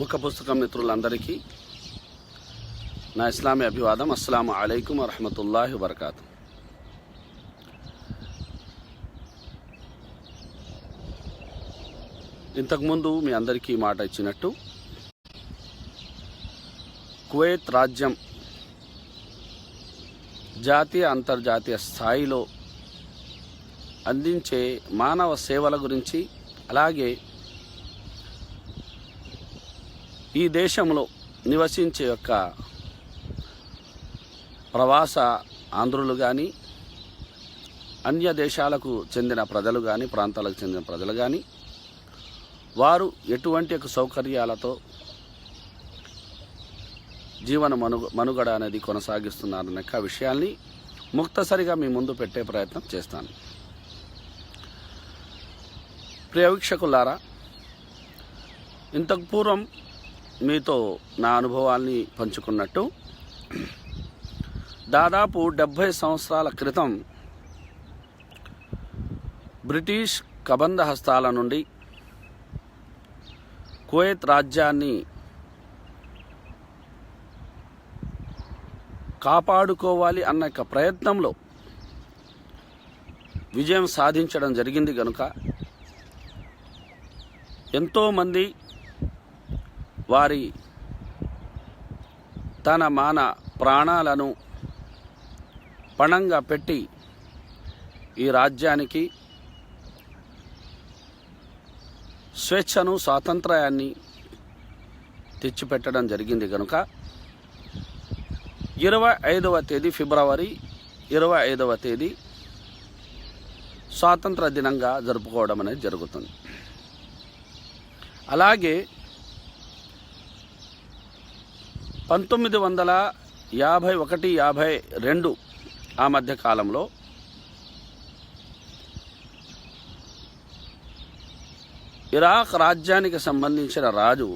ముఖ పుస్తకం మిత్రులందరికీ నా ఇస్లామీ అభివాదం. అస్సలాము అలైకుం వరహమతుల్లాహి వరకాతు ఇంతకుముందు మీ అందరికీ మాట ఇచ్చినట్టు కువైత్ రాజ్యం జాతీయ అంతర్జాతీయ స్థాయిలో అందించే మానవ సేవల గురించి అలాగే ఈ దేశంలో నివసించే యొక్క ప్రవాస ఆంధ్రులు కానీ అన్య దేశాలకు చెందిన ప్రజలు కానీ ప్రాంతాలకు చెందిన ప్రజలు కానీ వారు ఎటువంటి యొక్క సౌకర్యాలతో జీవన మనుగ మనుగడ అనేది కొనసాగిస్తున్నారన్న యొక్క విషయాల్ని ముక్తసరిగా మీ ముందు పెట్టే ప్రయత్నం చేస్తాను. ప్రియవీక్షకులారా ఇంతకు పూర్వం మీతో నా అనుభవాల్ని పంచుకున్నట్టు. దాదాపు డెబ్భై సంవత్సరాల క్రితం బ్రిటిష్ కబంధ హస్తాల నుండి కువైత్ రాజ్యాన్ని కాపాడుకోవాలి అన్న యొక్క ప్రయత్నంలో విజయం సాధించడం జరిగింది కనుక ఎంతోమంది వారి తన మాన ప్రాణాలను పణంగా పెట్టి ఈ రాజ్యానికి స్వేచ్ఛను స్వాతంత్రాన్ని తెచ్చిపెట్టడం జరిగింది కనుక ఇరవై ఐదవ తేదీ ఫిబ్రవరి ఇరవై ఐదవ తేదీ స్వాతంత్ర దినంగా జరుపుకోవడం అనేది జరుగుతుంది. అలాగే పంతొమ్మిది వందల యాభై ఒకటి యాభై రెండు ఆ మధ్య కాలంలో ఇరాక్ రాజ్యానికి సంబంధించిన రాజు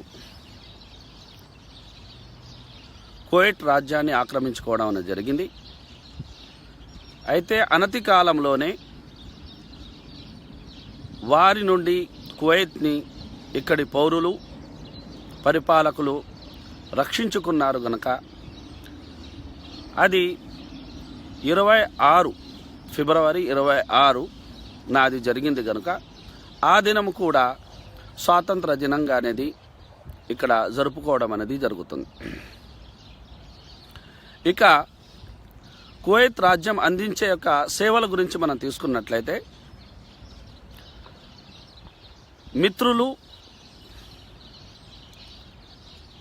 కువైట్ రాజ్యాన్ని ఆక్రమించుకోవడం అనేది జరిగింది. అయితే అనతి కాలంలోనే వారి నుండి కువైత్ని ఇక్కడి పౌరులు పరిపాలకులు రక్షించుకున్నారు గనక. అది ఇరవై ఆరు ఫిబ్రవరి ఇరవై ఆరు నాది జరిగింది కనుక ఆ దినం కూడా స్వాతంత్ర దినంగా అనేది ఇక్కడ జరుపుకోవడం అనేది జరుగుతుంది. ఇక కువైత్ రాజ్యం అందించే యొక్క సేవల గురించి మనం తీసుకున్నట్లయితే మిత్రులు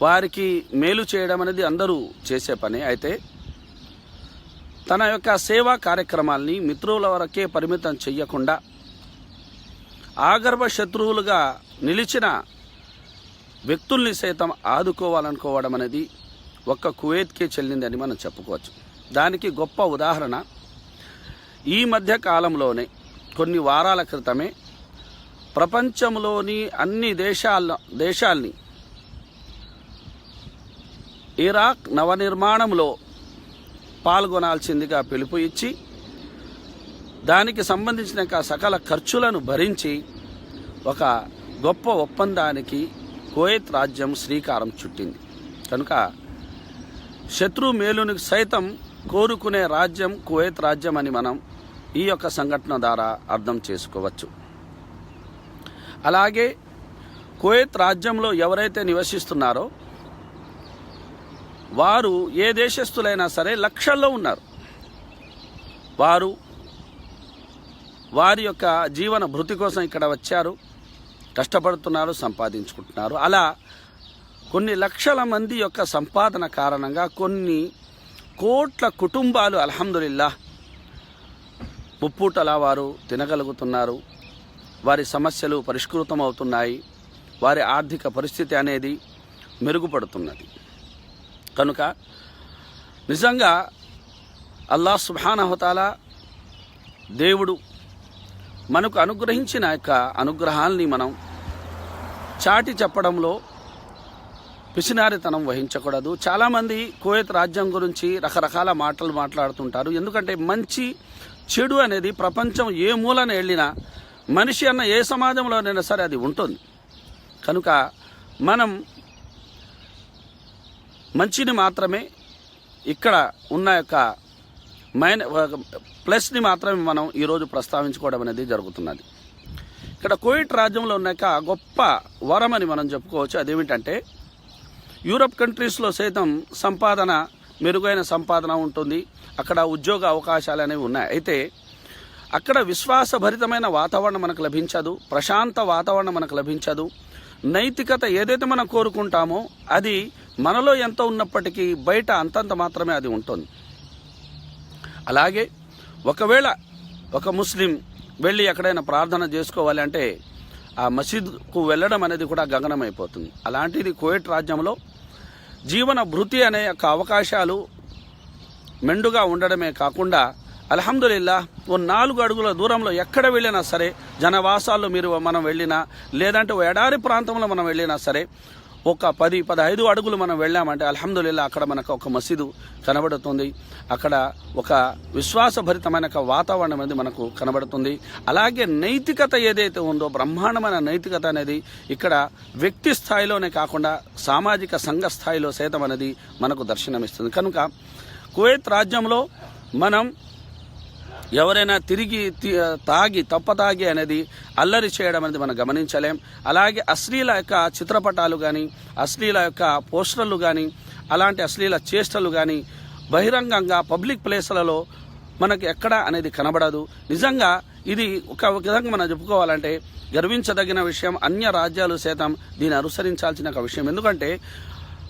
వారికి మేలు చేయడం అనేది అందరూ చేసే పని. అయితే తన యొక్క సేవా కార్యక్రమాల్ని మిత్రుల వరకే పరిమితం చెయ్యకుండా ఆగర్భ శత్రువులుగా నిలిచిన వ్యక్తుల్ని సైతం ఆదుకోవాలనుకోవడం అనేది ఒక్క కువైత్కే చెల్లిందని మనం చెప్పుకోవచ్చు. దానికి గొప్ప ఉదాహరణ ఈ మధ్య కాలంలోనే కొన్ని వారాల క్రితమే ప్రపంచంలోని అన్ని దేశాల దేశాల్ని ఇరాక్ నవనిర్మాణంలో పాల్గొనాల్సిందిగా పిలుపు ఇచ్చి దానికి సంబంధించిన సకల ఖర్చులను భరించి ఒక గొప్ప ఒప్పందానికి కువైత్ రాజ్యం శ్రీకారం చుట్టింది. కనుక శత్రు మేలుని సైతం కోరుకునే రాజ్యం కువైత్ రాజ్యం అని మనం ఈ యొక్క సంఘటన ద్వారా అర్థం చేసుకోవచ్చు. అలాగే కువైత్ రాజ్యంలో ఎవరైతే నివసిస్తున్నారో వారు ఏ దేశస్థులైనా సరే లక్షల్లో ఉన్నారు. వారు వారి యొక్క జీవన భృతి కోసం ఇక్కడ వచ్చారు. కష్టపడుతున్నారు సంపాదించుకుంటున్నారు. అలా కొన్ని లక్షల మంది యొక్క సంపాదన కారణంగా కొన్ని కోట్ల కుటుంబాలు అల్హమ్దులిల్లా ముప్పూటలా వారు తినగలుగుతున్నారు. వారి సమస్యలు పరిష్కృతం అవుతున్నాయి వారి ఆర్థిక పరిస్థితి అనేది మెరుగుపడుతున్నది. కనుక నిజంగా అల్లా సుభానహతాల దేవుడు మనకు అనుగ్రహించిన యొక్క అనుగ్రహాల్ని మనం చాటి చెప్పడంలో పిసినారితనం వహించకూడదు. చాలామంది కోయత్ రాజ్యం గురించి రకరకాల మాటలు మాట్లాడుతుంటారు. ఎందుకంటే మంచి చెడు అనేది ప్రపంచం ఏ మూలన వెళ్ళినా మనిషి అన్న ఏ సమాజంలోనైనా సరే అది ఉంటుంది. కనుక మనం మంచిని మాత్రమే ఇక్కడ ఉన్న యొక్క మైన ప్లస్ని మాత్రమే మనం ఈరోజు ప్రస్తావించుకోవడం అనేది జరుగుతున్నది. ఇక్కడ కోవిడ్ రాజ్యంలో ఉన్న యొక్క గొప్ప వరం అని మనం చెప్పుకోవచ్చు. అదేమిటంటే యూరప్ కంట్రీస్లో సైతం సంపాదన మెరుగైన సంపాదన ఉంటుంది. అక్కడ ఉద్యోగ అవకాశాలు అనేవి ఉన్నాయి. అయితే అక్కడ విశ్వాసభరితమైన వాతావరణం మనకు లభించదు. ప్రశాంత వాతావరణం మనకు లభించదు. నైతికత ఏదైతే మనం కోరుకుంటామో అది మనలో ఎంత ఉన్నప్పటికీ బయట అంతంత మాత్రమే అది ఉంటుంది. అలాగే ఒకవేళ ఒక ముస్లిం వెళ్ళి ఎక్కడైనా ప్రార్థన చేసుకోవాలి అంటే ఆ మసీద్కు వెళ్ళడం అనేది కూడా గగనమైపోతుంది. అలాంటిది కువైట్ రాజ్యంలో జీవన భృతి అనే యొక్క అవకాశాలు మెండుగా ఉండడమే కాకుండా అల్హమ్దుల్లా ఓ నాలుగు అడుగుల దూరంలో ఎక్కడ వెళ్ళినా సరే జనవాసాల్లో మీరు మనం వెళ్ళినా లేదంటే ఓ ఎడారి ప్రాంతంలో మనం వెళ్ళినా సరే ఒక పది పదహైదు అడుగులు మనం వెళ్ళామంటే అల్హమ్దుల్లా అక్కడ మనకు ఒక మసీదు కనబడుతుంది. అక్కడ ఒక విశ్వాసభరితమైన ఒక వాతావరణం అనేది మనకు కనబడుతుంది. అలాగే నైతికత ఏదైతే ఉందో బ్రహ్మాండమైన నైతికత అనేది ఇక్కడ వ్యక్తి స్థాయిలోనే కాకుండా సామాజిక సంఘ స్థాయిలో సైతం అనేది మనకు దర్శనమిస్తుంది. కనుక కువైత్ రాజ్యంలో మనం ఎవరైనా తిరిగి తాగి తప్ప తాగి అనేది అల్లరి చేయడం అనేది మనం గమనించలేం. అలాగే అశ్లీల యొక్క చిత్రపటాలు కానీ అశ్లీల యొక్క పోస్టర్లు కానీ అలాంటి అశ్లీల చేష్టలు కానీ బహిరంగంగా పబ్లిక్ ప్లేస్లలో మనకు ఎక్కడ అనేది కనబడదు. నిజంగా ఇది ఒక విధంగా మనం చెప్పుకోవాలంటే గర్వించదగిన విషయం అన్య రాజ్యాలు సైతం దీన్ని అనుసరించాల్సిన ఒక విషయం. ఎందుకంటే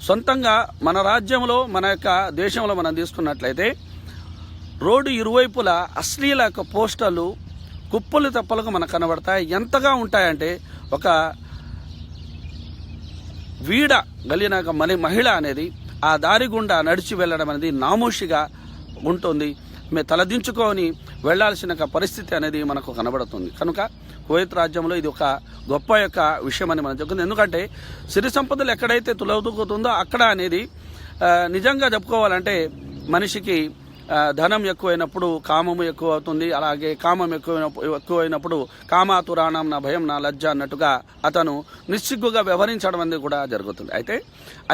సొంతంగా మన రాజ్యంలో మన యొక్క దేశంలో మనం తీసుకున్నట్లయితే రోడ్డు ఇరువైపులా అశ్లీల యొక్క పోస్టర్లు కుప్పలు తప్పలుగా మనకు కనబడతాయి. ఎంతగా ఉంటాయంటే ఒక వీడ కలిగిన ఒక మలి మహిళ అనేది ఆ దారి గుండా నడిచి వెళ్ళడం అనేది నామోషిగా ఉంటుంది. మేము తలదించుకొని వెళ్ళాల్సిన ఒక పరిస్థితి అనేది మనకు కనబడుతుంది. కనుక కువైత్ రాజ్యంలో ఇది ఒక గొప్ప యొక్క విషయం అని మనం చెప్తుంది ఎందుకంటే సిరి సంపదలు ఎక్కడైతే తులవుతుకుతుందో అక్కడ అనేది నిజంగా చెప్పుకోవాలంటే మనిషికి ధనం ఎక్కువైనప్పుడు కామము ఎక్కువ అవుతుంది అలాగే కామం ఎక్కువైనప్పుడు ఎక్కువైనప్పుడు కామాతురాణం నా భయం నా లజ్జ అన్నట్టుగా అతను నిస్సిగ్గుగా వ్యవహరించడం అనేది కూడా జరుగుతుంది. అయితే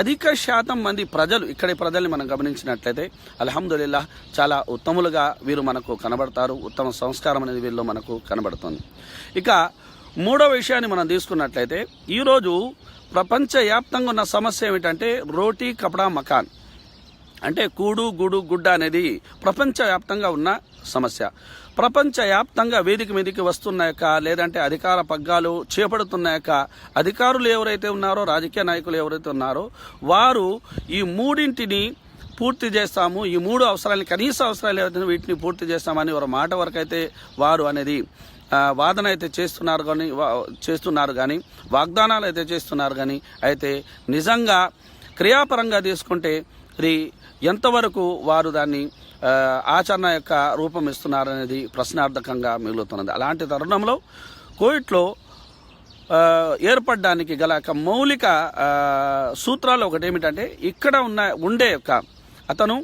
అధిక శాతం మంది ప్రజలు ఇక్కడి ప్రజల్ని మనం గమనించినట్లయితే అల్హమ్దుల్లా చాలా ఉత్తములుగా వీరు మనకు కనబడతారు. ఉత్తమ సంస్కారం అనేది వీరిలో మనకు కనబడుతుంది. ఇక మూడో విషయాన్ని మనం తీసుకున్నట్లయితే ఈరోజు ప్రపంచవ్యాప్తంగా ఉన్న సమస్య ఏమిటంటే రోటీ కపడా మకాన్. అంటే కూడు గూడు గుడ్డ అనేది ప్రపంచవ్యాప్తంగా ఉన్న సమస్య. ప్రపంచవ్యాప్తంగా వేదిక మీదకి వస్తున్న యొక్క లేదంటే అధికార పగ్గాలు చేపడుతున్న యొక్క అధికారులు ఎవరైతే ఉన్నారో రాజకీయ నాయకులు ఎవరైతే ఉన్నారో వారు ఈ మూడింటిని పూర్తి చేస్తాము. ఈ మూడు అవసరాలు కనీస అవసరాలు ఏవైతే వీటిని పూర్తి చేస్తామని వారి మాట వరకైతే వారు అనేది వాదన అయితే చేస్తున్నారు కానీ వా- చేస్తున్నారు కానీ వాగ్దానాలు అయితే చేస్తున్నారు కానీ అయితే నిజంగా క్రియాపరంగా తీసుకుంటే ఇది ఎంతవరకు వారు దాన్ని ఆచరణ యొక్క రూపం ఇస్తున్నారనేది ప్రశ్నార్థకంగా మిగులుతున్నది. అలాంటి తరుణంలో కోవిడ్లో ఏర్పడడానికి గల ఒక మౌలిక సూత్రాలు ఒకటి ఏమిటంటే ఇక్కడ ఉన్న ఉండే యొక్క అతను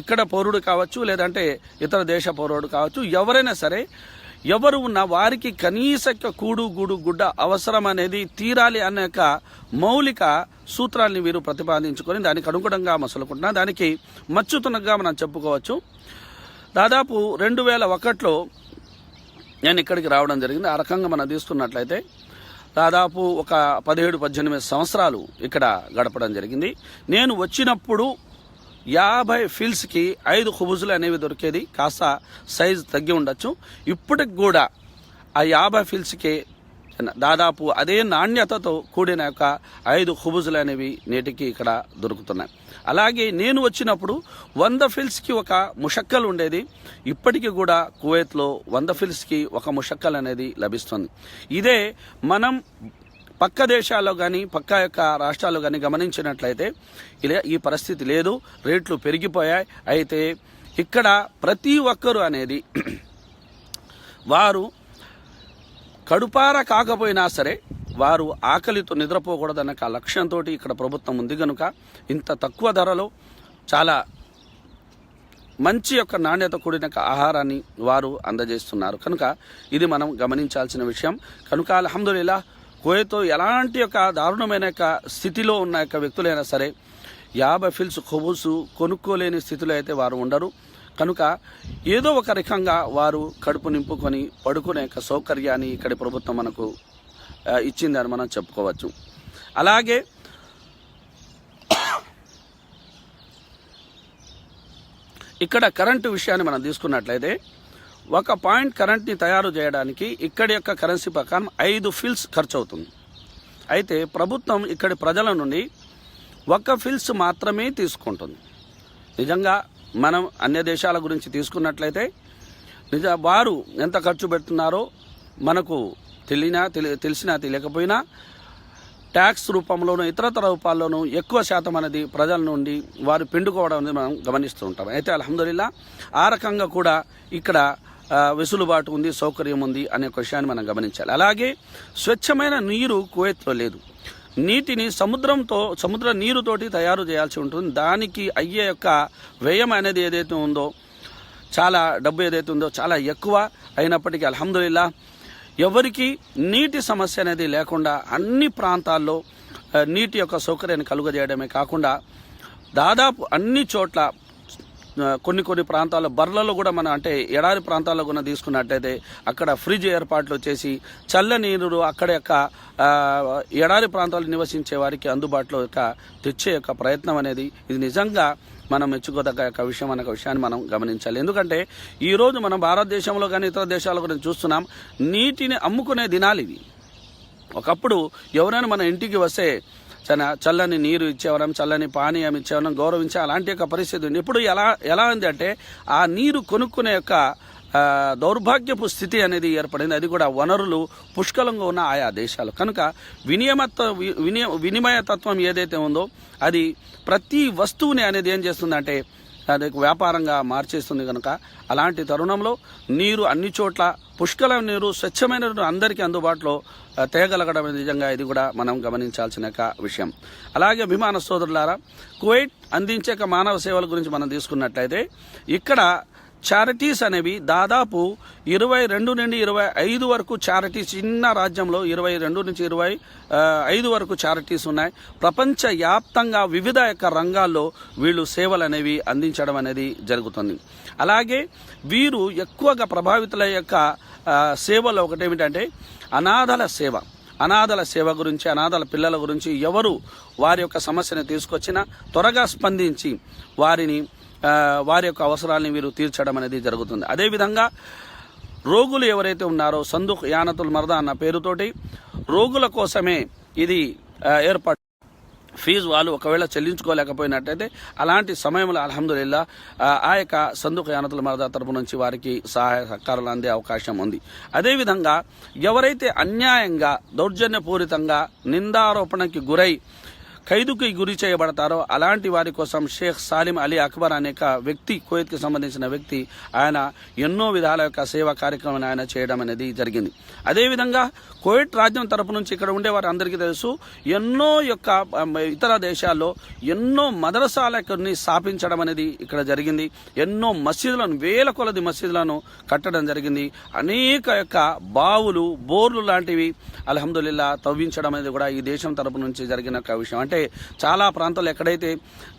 ఇక్కడ పౌరుడు కావచ్చు లేదంటే ఇతర దేశ పౌరుడు కావచ్చు ఎవరైనా సరే ఎవరు ఉన్నా వారికి కనీస యొక్క కూడు గూడు గుడ్డ అవసరం అనేది తీరాలి అనే యొక్క మౌలిక సూత్రాల్ని వీరు ప్రతిపాదించుకొని దానికి అనుగుణంగా మసలుకుంటున్నా. దానికి మచ్చుతున్నగా మనం చెప్పుకోవచ్చు. దాదాపు రెండు వేల ఒకటిలో నేను ఇక్కడికి రావడం జరిగింది. ఆ రకంగా మనం తీసుకున్నట్లయితే దాదాపు ఒక పదిహేడు పద్దెనిమిది సంవత్సరాలు ఇక్కడ గడపడం జరిగింది. నేను వచ్చినప్పుడు యాభై ఫిల్స్కి ఐదు హుబుజులు అనేవి దొరికేది. కాస్త సైజు తగ్గి ఉండొచ్చు. ఇప్పటికి కూడా ఆ యాభై ఫిల్స్కి దాదాపు అదే నాణ్యతతో కూడిన యొక్క ఐదు హుబుజులు అనేవి నేటికి ఇక్కడ దొరుకుతున్నాయి. అలాగే నేను వచ్చినప్పుడు వంద ఫిల్స్కి ఒక ముషక్కలు ఉండేది. ఇప్పటికీ కూడా కువైత్లో వంద ఫిల్స్కి ఒక ముషక్కల్ అనేది లభిస్తుంది. ఇదే మనం పక్క దేశాల్లో కానీ పక్క యొక్క రాష్ట్రాల్లో కానీ గమనించినట్లయితే ఇలా ఈ పరిస్థితి లేదు. రేట్లు పెరిగిపోయాయి. అయితే ఇక్కడ ప్రతి ఒక్కరు అనేది వారు కడుపార కాకపోయినా సరే వారు ఆకలితో నిద్రపోకూడదన్న లక్ష్యంతో ఇక్కడ ప్రభుత్వం ఉంది కనుక ఇంత తక్కువ ధరలో చాలా మంచి యొక్క నాణ్యత కూడిన ఆహారాన్ని వారు అందజేస్తున్నారు. కనుక ఇది మనం గమనించాల్సిన విషయం. కనుక అల్హమ్దుల్లా కోయతో ఎలాంటి యొక్క దారుణమైన యొక్క స్థితిలో ఉన్న యొక్క వ్యక్తులైనా సరే యాభై ఫిల్స్ కొబుసు కొనుక్కోలేని స్థితిలో అయితే వారు ఉండరు. కనుక ఏదో ఒక రకంగా వారు కడుపు నింపుకొని పడుకునే యొక్క సౌకర్యాన్ని ఇక్కడి ప్రభుత్వం మనకు ఇచ్చిందని మనం చెప్పుకోవచ్చు. అలాగే ఇక్కడ కరెంటు విషయాన్ని మనం తీసుకున్నట్లయితే ఒక పాయింట్ కరెంట్ని తయారు చేయడానికి ఇక్కడి యొక్క కరెన్సీ ప్రకారం ఐదు ఫిల్స్ ఖర్చు అవుతుంది అయితే ప్రభుత్వం ఇక్కడి ప్రజల నుండి ఒక ఫిల్స్ మాత్రమే తీసుకుంటుంది. నిజంగా మనం అన్య దేశాల గురించి తీసుకున్నట్లయితే నిజ వారు ఎంత ఖర్చు పెడుతున్నారో మనకు తెలియనా తెలి తెలిసినా తెలియకపోయినా ట్యాక్స్ రూపంలోనూ ఇతరతర రూపాల్లోనూ ఎక్కువ శాతం అనేది ప్రజల నుండి వారు పిండుకోవడం అనేది మనం గమనిస్తూ ఉంటాం. అయితే అలహదుల్లా ఆ రకంగా కూడా ఇక్కడ వెసులుబాటు ఉంది సౌకర్యం ఉంది అనే ఒక విషయాన్ని మనం గమనించాలి. అలాగే స్వచ్ఛమైన నీరు కువైత్లో లేదు. నీటిని సముద్రంతో సముద్ర నీరుతోటి తయారు చేయాల్సి ఉంటుంది. దానికి అయ్యే యొక్క వ్యయం అనేది ఏదైతే ఉందో చాలా డబ్బు ఏదైతే ఉందో చాలా ఎక్కువ అయినప్పటికీ అల్హమ్దుల్లా ఎవరికి నీటి సమస్య అనేది లేకుండా అన్ని ప్రాంతాల్లో నీటి యొక్క సౌకర్యాన్ని కలుగజేయడమే కాకుండా దాదాపు అన్ని చోట్ల కొన్ని కొన్ని ప్రాంతాల్లో బర్లలో కూడా మనం అంటే ఎడారి ప్రాంతాల్లో కూడా తీసుకున్నట్టయితే అక్కడ ఫ్రిడ్జ్ ఏర్పాట్లు చేసి చల్ల నీరు అక్కడ యొక్క ఎడారి ప్రాంతాలు నివసించే వారికి అందుబాటులో యొక్క తెచ్చే యొక్క ప్రయత్నం అనేది ఇది నిజంగా మనం మెచ్చుకోదగ్గ యొక్క విషయం అనే ఒక విషయాన్ని మనం గమనించాలి. ఎందుకంటే ఈరోజు మనం భారతదేశంలో కానీ ఇతర దేశాల్లో గురించి చూస్తున్నాం నీటిని అమ్ముకునే దినాలు ఇవి. ఒకప్పుడు ఎవరైనా మన ఇంటికి వస్తే చల్లని నీరు ఇచ్చేవరం చల్లని పానీయం ఇచ్చేవరం గౌరవించే అలాంటి యొక్క పరిస్థితి ఉంది. ఇప్పుడు ఎలా ఎలా ఉంది అంటే ఆ నీరు కొనుక్కునే యొక్క దౌర్భాగ్యపు స్థితి అనేది ఏర్పడింది. అది కూడా వనరులు పుష్కలంగా ఉన్న ఆయా దేశాలు. కనుక వినియమత్వ వి- వినియ వినిమయ తత్వం ఏదైతే ఉందో అది ప్రతి వస్తువుని అనేది ఏం చేస్తుందంటే అది వ్యాపారంగా మార్చేస్తుంది కనుక అలాంటి తరుణంలో నీరు అన్ని చోట్ల పుష్కల నీరు స్వచ్ఛమైన నీరు అందరికీ అందుబాటులో తేగలగడం నిజంగా ఇది కూడా మనం గమనించాల్సిన ఒక విషయం. అలాగే విమాన సోదరులారా కువైట్ అందించే ఒక మానవ సేవల గురించి మనం తీసుకున్నట్లయితే ఇక్కడ చారిటీస్ అనేవి దాదాపు ఇరవై రెండు నుండి ఇరవై ఐదు వరకు చారిటీస్ చిన్న రాజ్యంలో ఇరవై రెండు నుంచి ఇరవై ఐదు వరకు చారిటీస్ ఉన్నాయి. ప్రపంచ వ్యాప్తంగా వివిధ యొక్క రంగాల్లో వీళ్ళు సేవలు అనేవి అందించడం అనేది జరుగుతుంది. అలాగే వీరు ఎక్కువగా ప్రభావితుల యొక్క సేవలు ఒకటి ఏమిటంటే అనాథల సేవ. అనాథల సేవ గురించి అనాథల పిల్లల గురించి ఎవరు వారి యొక్క సమస్యను తీసుకొచ్చినా త్వరగా స్పందించి వారిని వారి యొక్క అవసరాలని వీరు తీర్చడం అనేది జరుగుతుంది. అదేవిధంగా రోగులు ఎవరైతే ఉన్నారో సందుఖ్ యానతుల్ మరదా అన్న పేరుతోటి రోగుల కోసమే ఇది ఏర్పాటు ఫీజు వాళ్ళు ఒకవేళ చెల్లించుకోలేకపోయినట్టయితే అలాంటి సమయంలో అల్హమ్దుల్లా ఆ యొక్క సందుక యానతుల మరదా తరపు నుంచి వారికి సహాయ సహకారాలు అందే అవకాశం ఉంది. అదేవిధంగా ఎవరైతే అన్యాయంగా దౌర్జన్యపూరితంగా నిందారోపణకి గురై ఖైదుకి గురి చేయబడతారో అలాంటి వారి కోసం షేక్ సాలిం అలీ అక్బర్ అనే వ్యక్తి కోయత్కి సంబంధించిన వ్యక్తి ఆయన ఎన్నో విధాల యొక్క సేవా కార్యక్రమాన్ని ఆయన చేయడం అనేది జరిగింది. అదేవిధంగా కోవిడ్ రాజ్యం తరపు నుంచి ఇక్కడ ఉండే వారు అందరికీ తెలుసు. ఎన్నో యొక్క ఇతర దేశాల్లో ఎన్నో మదరసాలని స్థాపించడం అనేది ఇక్కడ జరిగింది. ఎన్నో మసీదులను వేల కొలది మసీదులను కట్టడం జరిగింది. అనేక యొక్క బావులు బోర్లు లాంటివి అల్హమ్దుల్లా తవ్వించడం అనేది కూడా ఈ దేశం తరపు నుంచి జరిగిన ఒక విషయం. అంటే చాలా ప్రాంతాలు ఎక్కడైతే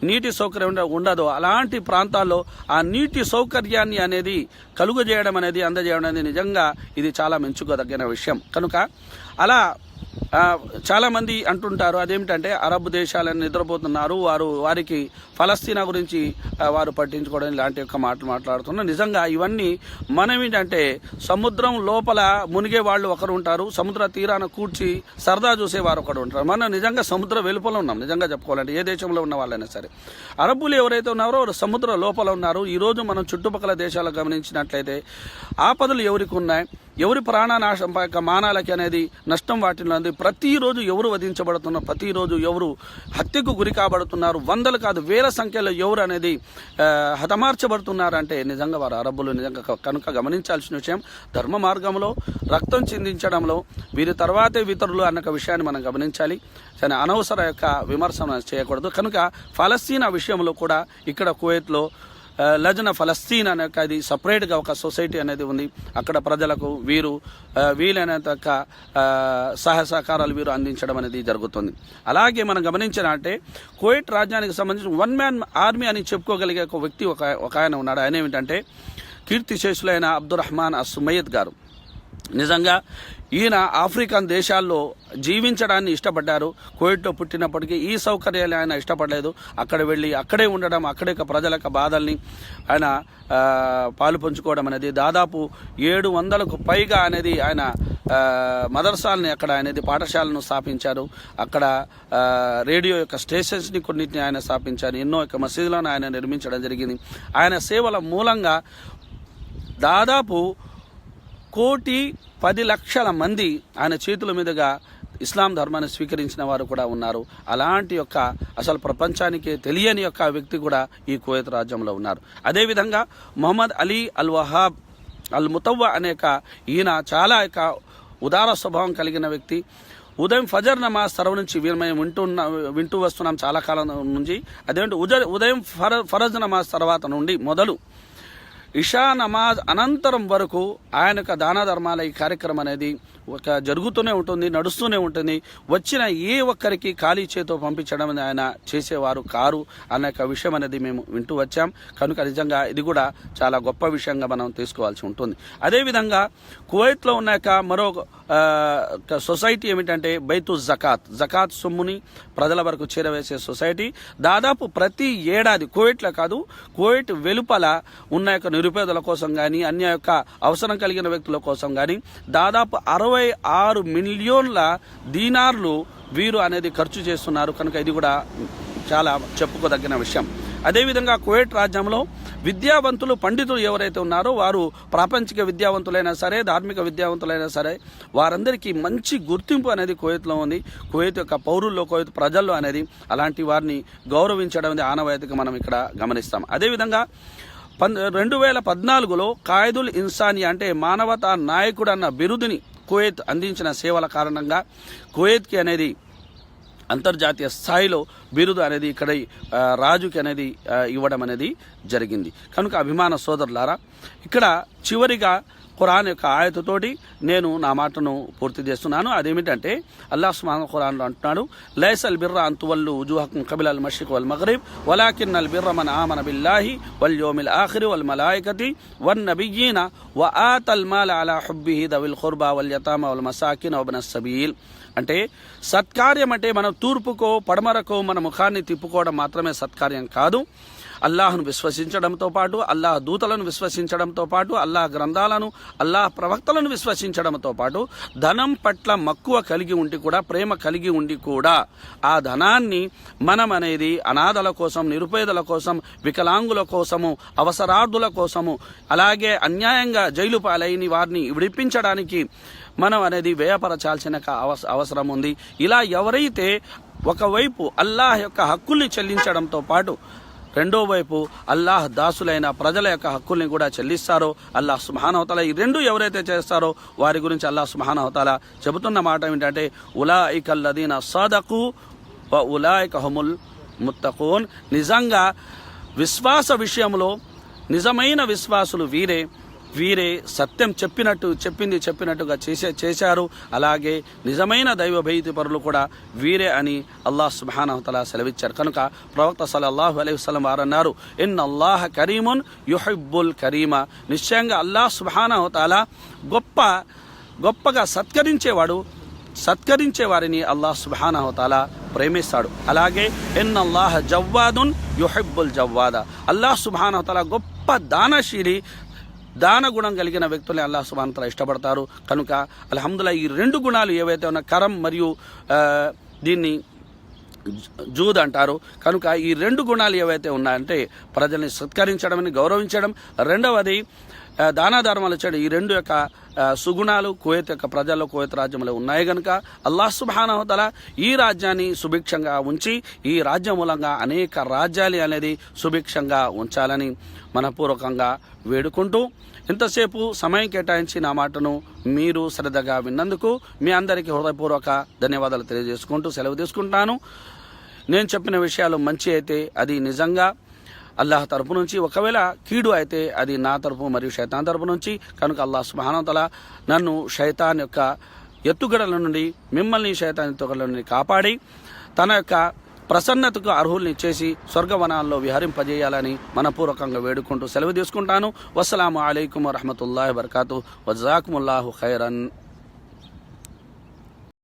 నీటి సౌకర్యం ఉండదో అలాంటి ప్రాంతాల్లో ఆ నీటి సౌకర్యాన్ని అనేది కలుగజేయడం అనేది అందజేయడం అనేది నిజంగా ఇది చాలా మెచ్చుకోదగిన విషయం. కనుక అలా చాలామంది అంటుంటారు అదేమిటంటే అరబ్ దేశాలను నిద్రపోతున్నారు వారు వారికి ఫలస్తీనా గురించి వారు పట్టించుకోవడం ఇలాంటి యొక్క మాటలు మాట్లాడుతున్నారు. నిజంగా ఇవన్నీ మనం ఏంటంటే సముద్రం లోపల మునిగే వాళ్ళు ఒకరు ఉంటారు సముద్ర తీరాన కూర్చి సరదా చూసేవారు ఒకరు ఉంటారు. మనం నిజంగా సముద్ర వెలుపల ఉన్నాం నిజంగా చెప్పుకోవాలంటే ఏ దేశంలో ఉన్న వాళ్ళైనా సరే. అరబ్బులు ఎవరైతే ఉన్నారో సముద్ర లోపల ఉన్నారు. ఈరోజు మనం చుట్టుపక్కల దేశాలు గమనించినట్లయితే ఆపదలు ఎవరికి ఉన్నాయి? ఎవరి ప్రాణ నాశం మానాలకి అనేది నష్టం వాటిలో ఉంది. ప్రతిరోజు ఎవరు వధించబడుతున్నారు ప్రతిరోజు ఎవరు హత్యకు గురి కాబడుతున్నారు వందలు కాదు వేల సంఖ్యలో ఎవరు అనేది హతమార్చబడుతున్నారంటే నిజంగా వారు అరబ్బులు నిజంగా కనుక గమనించాల్సిన విషయం ధర్మ మార్గంలో రక్తం చిందించడంలో వీరి తర్వాతే ఇతరులు అన్న విషయాన్ని మనం గమనించాలి. కానీ అనవసర యొక్క విమర్శన చేయకూడదు. కనుక ఫలస్తీనా విషయంలో కూడా ఇక్కడ కువైత్లో లజన ఫలస్తీన్ అనే అది సపరేట్గా ఒక సొసైటీ అనేది ఉంది. అక్కడ ప్రజలకు వీరు వీలైనంత ఒక, సహాయ సహకారాలు వీరు అందించడం అనేది జరుగుతుంది. అలాగే మనం గమనించిన అంటే కువైట్ రాజ్యానికి సంబంధించిన వన్ మ్యాన్ ఆర్మీ అని చెప్పుకోగలిగే ఒక వ్యక్తి ఒక ఒక ఆయన ఉన్నాడు. ఆయన ఏమిటంటే కీర్తిశేషులైన అబ్దుల్ రహమాన్ అస్సుమయ్యద్ గారు. నిజంగా ఈయన ఆఫ్రికన్ దేశాల్లో జీవించడాన్ని ఇష్టపడ్డారు. కోవిడ్లో పుట్టినప్పటికీ ఈ సౌకర్యాలు ఆయన ఇష్టపడలేదు. అక్కడ వెళ్ళి అక్కడే ఉండడం అక్కడే ప్రజల బాధల్ని ఆయన పాలు పంచుకోవడం అనేది దాదాపు ఏడు వందలకు పైగా అనేది ఆయన మదర్సాలని అక్కడ అనేది పాఠశాలను స్థాపించారు. అక్కడ రేడియో యొక్క స్టేషన్స్ని కొన్నిటిని ఆయన స్థాపించారు. ఎన్నో యొక్క మసీదులను ఆయన నిర్మించడం జరిగింది. ఆయన సేవల మూలంగా దాదాపు కోటి పది లక్షల మంది ఆయన చేతుల మీదుగా ఇస్లాం ధర్మాన్ని స్వీకరించిన వారు కూడా ఉన్నారు. అలాంటి యొక్క అసలు ప్రపంచానికే తెలియని యొక్క వ్యక్తి కూడా ఈ కువైత్ రాజ్యంలో ఉన్నారు. అదేవిధంగా మొహమ్మద్ అలీ అల్ వహాబ్ అల్ ముతవ్వ అనే ఒక ఈయన చాలా యొక్క ఉదార స్వభావం కలిగిన వ్యక్తి. ఉదయం ఫజర్ నమాజ్ తరవ నుంచి మేము వింటున్న వింటూ వస్తున్నాం చాలా కాలం నుంచి. అదేంటి? ఉదయం ఉదయం ఫర ఫరజ్ నమాజ్ తర్వాత నుండి మొదలు ఇషా నమాజ్ అనంతరం వరకు ఆయన యొక్క దాన ధర్మాల ఈ కార్యక్రమం అనేది ఒక జరుగుతూనే ఉంటుంది నడుస్తూనే ఉంటుంది. వచ్చిన ఏ ఒక్కరికి ఖాళీ చేతో పంపించడం అనేది ఆయన చేసేవారు కారు అనే విషయం అనేది మేము వింటూ వచ్చాం. కనుక నిజంగా ఇది కూడా చాలా గొప్ప విషయంగా మనం తీసుకోవాల్సి ఉంటుంది. అదేవిధంగా కువైట్లో ఉన్న యొక్క మరో ఒక సొసైటీ ఏమిటంటే బైతు జకాత్. జకాత్ సొమ్ముని ప్రజల వరకు చేరవేసే సొసైటీ. దాదాపు ప్రతి ఏడాది కువైట్లో కాదు కువైట్ వెలుపల ఉన్న యొక్క నిరుపేదల కోసం కానీ అన్య యొక్క అవసరం కలిగిన వ్యక్తుల కోసం కానీ దాదాపు అరవై ఆరు మిలియన్ల దీనార్లు వీరు అనేది ఖర్చు చేస్తున్నారు. కనుక ఇది కూడా చాలా చెప్పుకోదగిన విషయం. అదేవిధంగా కువైట్ రాజ్యంలో విద్యావంతులు పండితులు ఎవరైతే ఉన్నారో వారు ప్రాపంచిక విద్యావంతులైనా సరే ధార్మిక విద్యావంతులైనా సరే వారందరికీ మంచి గుర్తింపు అనేది కువైత్లో ఉంది. కువైత్ యొక్క పౌరుల్లో కువైత్ ప్రజల్లో అనేది అలాంటి వారిని గౌరవించడం అనేది ఆనవాయితీగా మనం ఇక్కడ గమనిస్తాం. అదేవిధంగా పన్ రెండు వేల పద్నాలుగులో కాయిదుల్ ఇన్సానియా అంటే మానవతా నాయకుడు అన్న బిరుదుని కువైత్ అందించిన సేవల కారణంగా కువైత్కి అనేది అంతర్జాతీయ స్థాయిలో బిరుదు అనేది ఇక్కడ రాజుకి అనేది ఇవ్వడం అనేది జరిగింది. కనుక అభిమాన సోదరులారా ఇక్కడ చివరిగా ఖురాన్ యొక్క ఆయతతోటి నేను నా మాటను పూర్తి చేస్తున్నాను. అదేమిటంటే అల్లాహ్ సుమాన్ ఖురాన్లో అంటున్నాడు లైసల్ బిర్రా అంతువల్లు ఉజుహకం కబిల్ అల్ మషిక్ వల్ మగరీబ్ వలాకిన్ అల్ బిర్ర మన ఆమన బిల్లాహి వల్ యోమిల్ ఆఖిరి వల్ మలాయికతి వన్ నబియీన వ ఆతల్ మాల అలా హుబ్బిహి దవిల్ ఖుర్బా వల్ యతామ వల్ మసాకిన్ వబన సబీల్. అంటే సత్కార్యం అంటే మనం తూర్పుకో పడమరకో మన ముఖాన్ని తిప్పుకోవడం మాత్రమే సత్కార్యం కాదు. అల్లాహ్ను విశ్వసించడంతో పాటు అల్లాహ్ దూతలను విశ్వసించడంతో పాటు అల్లాహ్ గ్రంథాలను అల్లాహ్ ప్రవక్తలను విశ్వసించడంతో పాటు ధనం పట్ల మక్కువ కలిగి ఉండి కూడా ప్రేమ కలిగి ఉండి కూడా ఆ ధనాన్ని మనం అనేది అనాథల కోసం నిరుపేదల కోసం వికలాంగుల కోసము అవసరార్థుల కోసము అలాగే అన్యాయంగా జైలు పాలైన వారిని విడిపించడానికి మనం అనేది వ్యయపరచాల్సిన అవస- అవసరం ఉంది. ఇలా ఎవరైతే ఒకవైపు అల్లాహ్ యొక్క హక్కుల్ని చెల్లించడంతో పాటు రెండో వైపు అల్లాహ్ దాసులైన ప్రజల యొక్క హక్కుల్ని కూడా చెల్లిస్తారో అల్లాహ్ సుమహానవతల ఈ రెండు ఎవరైతే చేస్తారో వారి గురించి అల్లాహ్ సుమహానవతల చెబుతున్న మాట ఏంటంటే ఉలా ఇకల్లదీన సదకు వ ఉలాయిక ముత్తకోన్ నిజంగా విశ్వాస విషయంలో నిజమైన విశ్వాసులు వీరే. వీరే సత్యం చెప్పినట్టు చెప్పింది చెప్పినట్టుగా చేసే చేశారు. అలాగే నిజమైన దైవ భయతి పరులు కూడా వీరే అని అల్లాహ్ సుబానవతల సెలవిచ్చారు. కనుక ప్రవక్త సల్లల్లాహు అలైహి వసల్లం వారు అన్నారు ఇన్ అల్లాహ కరీమున్ యుహిబ్బుల్ కరీమా. నిశ్చయంగా అల్లాహ్ సుబానవతల గొప్ప గొప్పగా సత్కరించేవాడు సత్కరించే వారిని అల్లాహ్ సుబానహతాల ప్రేమిస్తాడు. అలాగే ఎన్ అల్లాహ్ జవ్వాదున్ యుహిబ్బుల్ జవ్వాద. అల్లాహ్ సుబానహతాల గొప్ప దానశీలి దాన గుణం కలిగిన వ్యక్తుల్ని అల్లా సుబానతల ఇష్టపడతారు. కనుక అల్హమ్దుల్లా ఈ రెండు గుణాలు ఏవైతే ఉన్నా కరం మరియు దీన్ని జూద్ అంటారు. కనుక ఈ రెండు గుణాలు ఏవైతే ఉన్నాయంటే ప్రజల్ని సత్కరించడం గౌరవించడం. రెండవది దాన ధర్మాలు చేయడం. ఈ రెండు యొక్క సుగుణాలు కువైత్ యొక్క ప్రజల్లో కువైత్ రాజ్యంలో ఉన్నాయి కనుక అల్లాహ్ సుబానవతల ఈ రాజ్యాన్ని సుభిక్షంగా ఉంచి ఈ రాజ్యం మూలంగా అనేక రాజ్యాలు అనేది సుభిక్షంగా ఉంచాలని మనపూర్వకంగా వేడుకుంటూ ఇంతసేపు సమయం కేటాయించి నా మాటను మీరు శ్రద్ధగా విన్నందుకు మీ అందరికీ హృదయపూర్వక ధన్యవాదాలు తెలియజేసుకుంటూ సెలవు తీసుకుంటాను. నేను చెప్పిన విషయాలు మంచి అయితే అది నిజంగా. అల్లాహ్ తరపు నుంచి. ఒకవేళ కీడు అయితే అది నా తరపు మరియు శైతాన్ తరపు నుంచి. కనుక అల్లాహ్ సుబానతల నన్ను శైతాన్ యొక్క ఎత్తుగడల నుండి మిమ్మల్ని శైతాన్ ఎత్తుగడల నుండి కాపాడి తన యొక్క ప్రసన్నతకు అర్హుల్ని చేసి స్వర్గవనాల్లో విహరింపజేయాలని మనపూర్వకంగా వేడుకుంటూ సెలవు తీసుకుంటాను. వస్సలాము అలైకుం వరహమతుల్లాhi వరకాతు వజాకుముల్లాహు ఖైరన్.